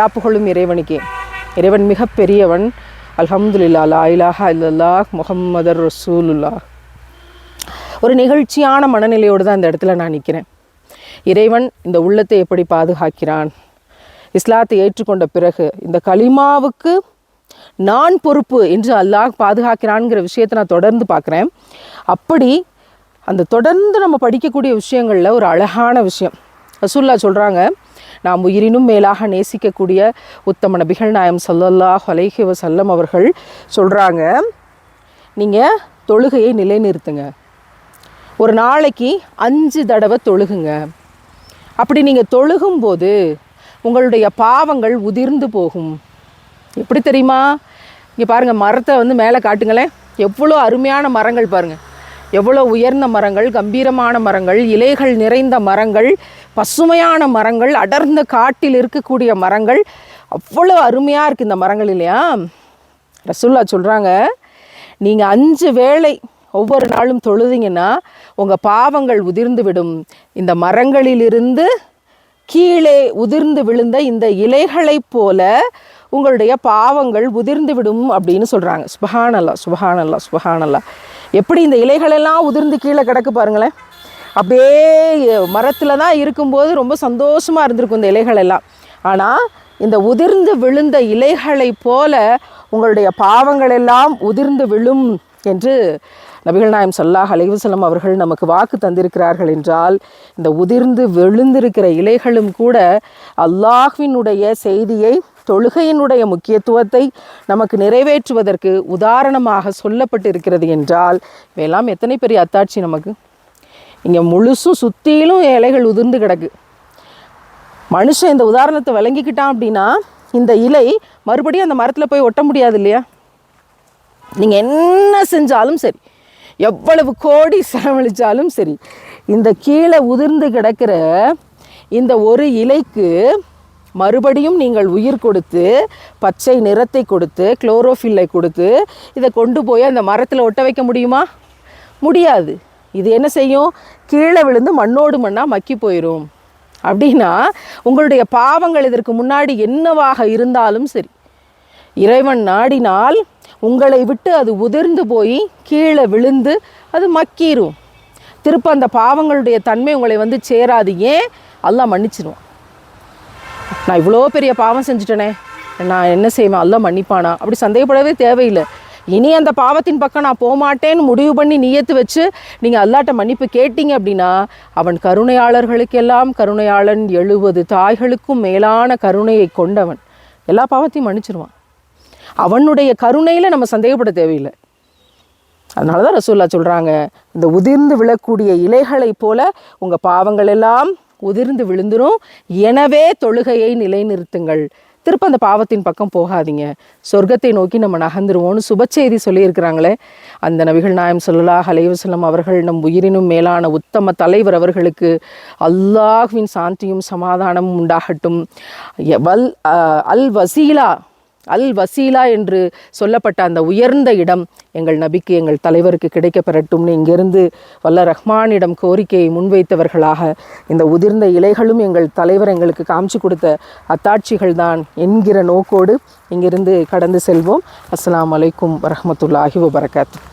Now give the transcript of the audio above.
எல்லா புகழும் இறைவனுக்கே. இறைவன் மிக பெரியவன் அல்ஹம்துலில்லா லா இலாஹா இல்லல்லா ரசூலுல்லா ஒரு நிகழ்ச்சியான மனநிலையோடு தான் இந்த இடத்துல நான் நிற்கிறேன். இறைவன் இந்த உள்ளத்தை எப்படி பாதுகாக்கிறான்? இஸ்லாத்தை ஏற்றுக்கொண்ட பிறகு இந்த கலிமாவுக்கு நான் பொறுப்பு என்று அல்லாஹ் பாதுகாக்கிறான்ங்கிற விஷயத்தை நான் தொடர்ந்து பார்க்குறேன். அப்படி அந்த தொடர்ந்து நம்ம படிக்கக்கூடிய விஷயங்களில் ஒரு அழகான விஷயம். ரசூல்லா சொல்கிறாங்க நாம் உயிரினும் மேலாக நேசிக்கக்கூடிய உத்தம நபிகள் நாயம் சொல்லல்லா அலைஹி வசல்லம் அவர்கள் சொல்கிறாங்க நீங்கள் தொழுகையை நிலைநிறுத்துங்க. ஒரு நாளைக்கு அஞ்சு தடவை தொழுகுங்க. அப்படி நீங்கள் தொழுகும்போது உங்களுடைய பாவங்கள் உதிர்ந்து போகும். எப்படி தெரியுமா? இங்கே பாருங்கள் மரத்தை வந்து மேலே காட்டுங்களேன். எவ்வளோ அருமையான மரங்கள் பாருங்கள் எவ்வளோ உயர்ந்த மரங்கள் கம்பீரமான மரங்கள் இலைகள் நிறைந்த மரங்கள் பசுமையான மரங்கள் அடர்ந்த காட்டில் இருக்கக்கூடிய மரங்கள். அவ்வளோ அருமையாக இருக்குது இந்த மரங்கள் இல்லையா? ரசுல்லா சொல்கிறாங்க நீங்கள் அஞ்சு வேளை ஒவ்வொரு நாளும் தொழுதிங்கன்னா உங்கள் பாவங்கள் உதிர்ந்து விடும் இந்த மரங்களிலிருந்து கீழே உதிர்ந்து விழுந்த இந்த இலைகளைப் போல உங்களுடைய பாவங்கள் உதிர்ந்து விடும் அப்படின்னு சொல்கிறாங்க சுபஹானல்லா சுபஹானல்லா சுபஹானல்லா. எப்படி இந்த இலைகளெல்லாம் உதிர்ந்து கீழே கிடக்கு பாருங்களேன். அப்படியே மரத்தில் தான் இருக்கும்போது ரொம்ப சந்தோஷமாக இருந்திருக்கும் இந்த இலைகள் எல்லாம் ஆனால் இந்த உதிர்ந்து விழுந்த இலைகளைப் போல உங்களுடைய பாவங்கள் எல்லாம் உதிர்ந்து விழும் என்று நபிகள் நாயம் சல்லாஹ் அலைவசலம் அவர்கள் நமக்கு வாக்கு தந்திருக்கிறார்கள் என்றால் இந்த உதிர்ந்து விழுந்திருக்கிற இலைகளும் கூட அல்லாஹ்வினுடைய செய்தியை தொழுகையினுடைய முக்கியத்துவத்தை நமக்கு நிறைவேற்றுவதற்கு உதாரணமாக சொல்லப்பட்டு இருக்கிறது என்றால் இவையெல்லாம் எத்தனை பெரிய அத்தாட்சி நமக்கு? இங்கே முழுசும் சுற்றிலும் இலைகள் உதிர்ந்து கிடக்கு. மனுஷன் இந்த உதாரணத்தை விளங்கிக்கிட்டான் அப்படின்னா இந்த இலை மறுபடியும் அந்த மரத்தில் போய் ஒட்ட முடியாது இல்லையா? நீங்கள் என்ன செஞ்சாலும் சரி எவ்வளவு கோடி செலவழித்தாலும் சரி இந்த கீழே உதிர்ந்து கிடக்கிற இந்த ஒரு இலைக்கு மறுபடியும் நீங்கள் உயிர் கொடுத்து பச்சை நிறத்தை கொடுத்து குளோரோஃபில்லை கொடுத்து இதை கொண்டு போய் அந்த மரத்தில் ஒட்ட வைக்க முடியுமா? முடியாது. இது என்ன செய்யும்? கீழே விழுந்து மண்ணோடு மண்ணாக மக்கி போயிடும் அப்படின்னா உங்களுடைய பாவங்கள் இதற்கு முன்னாடி என்னவாக இருந்தாலும் சரி. இறைவன் நாடினால் உங்களை விட்டு அது உதிர்ந்து போய் கீழே விழுந்து அது மக்கிரும். திருப்ப அந்த பாவங்களுடைய தன்மை உங்களை வந்து சேராது. ஏன்? அல்லாஹ் மன்னிச்சிடுவான் நான் இவ்வளோ பெரிய பாவம் செஞ்சுட்டேனே. நான் என்ன செய்வேன்? அல்ல மன்னிப்பானா? அப்படி சந்தேகப்படவே தேவையில்லை. இனி அந்த பாவத்தின் பக்கம் நான் போகமாட்டேன்னு முடிவு பண்ணி நியத்து வச்சு நீங்கள் அல்லாட்ட மன்னிப்பு கேட்டீங்க அப்படின்னா அவன் கருணையாளர்களுக்கெல்லாம் கருணையாளன் எழுபது தாய்களுக்கும் மேலான கருணையை கொண்டவன். எல்லா பாவத்தையும் மன்னிச்சிருவான். அவனுடைய கருணையில் நம்ம சந்தேகப்பட தேவையில்லை. அதனால தான் ரசூல்லா சொல்கிறாங்க இந்த உதிர்ந்து விழக்கூடிய இலைகளைப் போல உங்கள் பாவங்கள் எல்லாம் உதிர்ந்து விழுந்துரும். எனவே தொழுகையை நிலைநிறுத்துங்கள். திருப்ப அந்த பாவத்தின் பக்கம் போகாதீங்க. சொர்க்கத்தை நோக்கி நம்ம நகர்ந்துருவோம்னு சுபச்செய்தி சொல்லியிருக்கிறாங்களே. அந்த நபிகள் நாயம் சொல்லலா அலைவசல்லம் அவர்கள் நம் உயிரினும் மேலான உத்தம தலைவர் அவர்களுக்கு அல்லாஹ்வின் சாந்தியும் சமாதானமும் உண்டாகட்டும். வல் அல் வசீலா அல் வசீலா என்று சொல்லப்பட்ட அந்த உயர்ந்த இடம் எங்கள் நபிக்கு எங்கள் தலைவருக்கு கிடைக்க பெறட்டும்னு இங்கிருந்து வல்ல ரஹ்மானிடம் கோரிக்கையை முன்வைத்தவர்களாக இந்த உதிர்ந்த இலைகளும் எங்கள் தலைவர் எங்களுக்கு காமிச்சு கொடுத்த அத்தாட்சிகள் தான் என்கிற நோக்கோடு இங்கிருந்து கடந்து செல்வோம். அஸ்லாம் வலைக்கும் வரமத்துல்லாஹி வபரகாத்து.